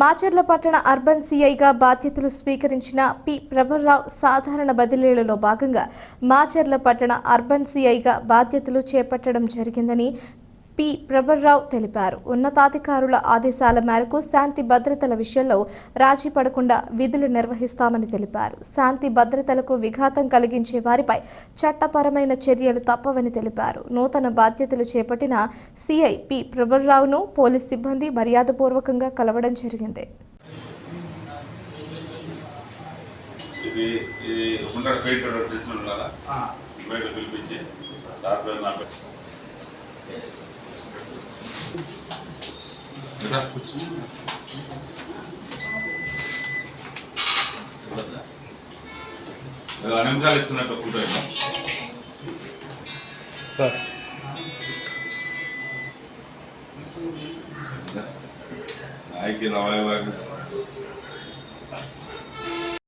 మాచర్ల పట్టణ అర్బన్ సీఐగా బాధ్యతలు స్వీకరించిన పి. ప్రభర్రావు సాధారణ బదిలీలలో భాగంగా మాచర్ల పట్టణ అర్బన్ సీఐగా బాధ్యతలు చేపట్టడం జరిగిందని పి. ప్రభర్రావు తెలిపారు. ఉన్నతాధికారుల ఆదేశాల మేరకు శాంతి భద్రతల విషయంలో రాజీ పడకుండా విధులు నిర్వహిస్తామని తెలిపారు. శాంతి భద్రతలకు విఘాతం కలిగించే వారిపై చట్టపరమైన చర్యలు తప్పవని తెలిపారు. నూతన బాధ్యతలు చేపట్టిన సిఐ పి. ప్రభర్రావును పోలీస్ సిబ్బంది మర్యాదపూర్వకంగా కలవడం జరిగింది. ఇది ఇది కూడా తెలిసిన పిలిపించి సార్ పేరు నా పేరు రా, కూర్చో. ఏదో నిమిషాలు ఇస్తున్నట్టు ఫోటో ఇవ్వ. సార్ నాయకి రవాయి